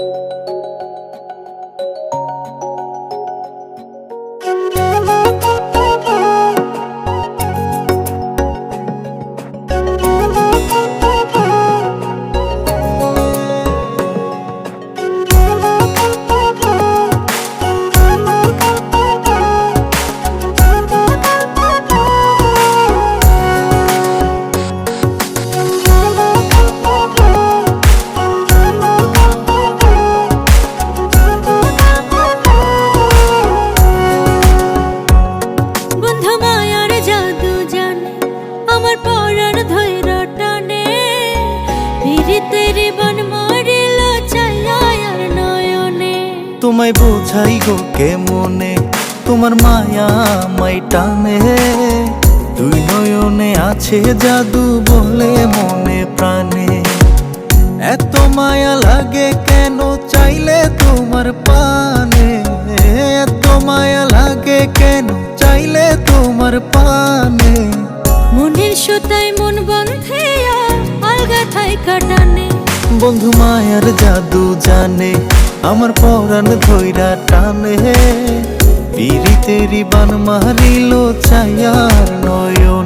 বন্ধু তোমায় বোঝাই গো কেমনে? তোমার মায়া মাই টানে। দুই নয়নে আছে জাদু বলে মনে প্রাণে। এত মায়া লাগে কেন চাইলে তোমার পানে? এত মায়া লাগে কেন চাইলে তোমার পানে? মনের সুতায় মন বন্ধে আলগা থাই কাটানে বন্ধু মায়ার জাদু জানে আমার পরাণ ধৈরা টানে। পিরিতেরি বান মারিল ছায়ার নয়নে।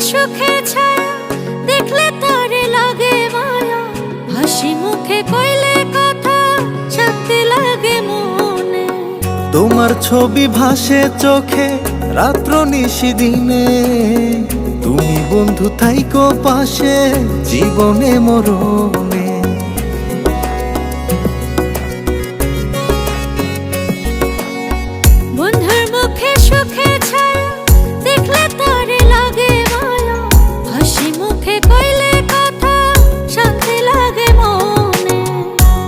সুখে ছায়া, দেখলে লাগে মায়া। হাসি মুখে কইলে কথা, শান্তি লাগে মনে। তোমার ছবি ভাসে চোখে, রাত্র নিশি দিনে। তুমি বন্ধু থাইকো পাশে, জীবনে মরণে।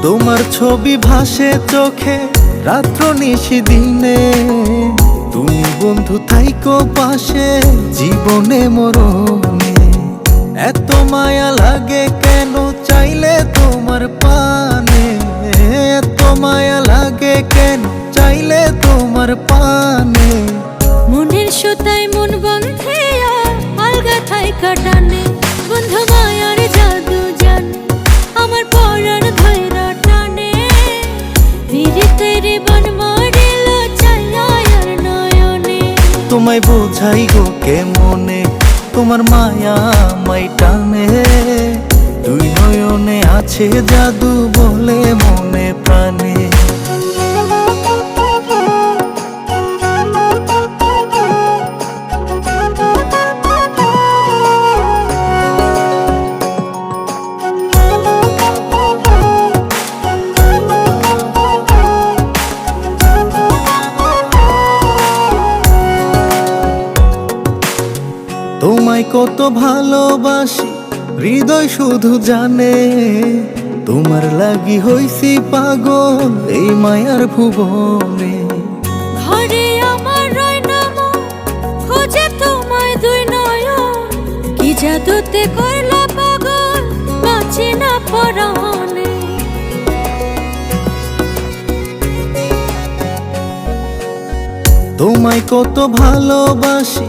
তোমার ছবি ভাসে চোখে, রাত্র নিশি দিনে। তুমি বন্ধু, থাইকো পাশে, জীবনে মরণে। এত মায়া লাগে কেন চাইলে তোমার পানে? এত মায়া লাগে কেন চাইলে তোমার পানে? মনের সুতায় মন বন্ধে আলগা থাই কাটানে তোমায় বোঝাই গো কে মনে তোমার মায়া মাই টানে। দুই নয়নে আছে জাদু বলে মনে প্রাণে। কত ভালোবাসি হৃদয় শুধু জানে। তোমার লাগি হইছি পাগল এই মায়ার ভুবনে। ঘরে আমার রয় নাম খোঁজে তোমায় দুই নয়ন। কি জাদুতে করলা পাগল বাঁচি না পরানে তোমায় কত ভালোবাসি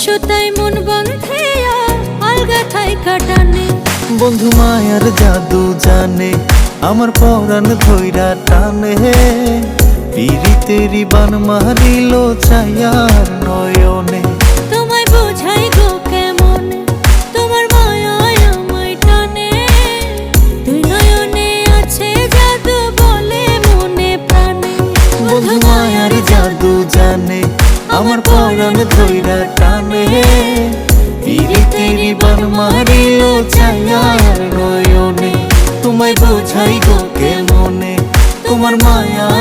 অসুতাই মন বন্ধে আলগা থাই কাটানে। বন্ধু মায়ার জাদু জানে আমার পরাণ ধৈরা টানে। পিরিতেরি বান মারিল ছায়ার নয়নে। তোমায় বোঝাই গো কেমন তোমার মায়ায় আমায় টানে। দুই নয়নে আছে জাদু বলে মনে প্রাণে। বন্ধু মায়ার জাদু জানে আমার পরাণ ধৈরা বান মারিল ছায়ার নয়নে তোমায় বোঝাই গো তোমার মায়া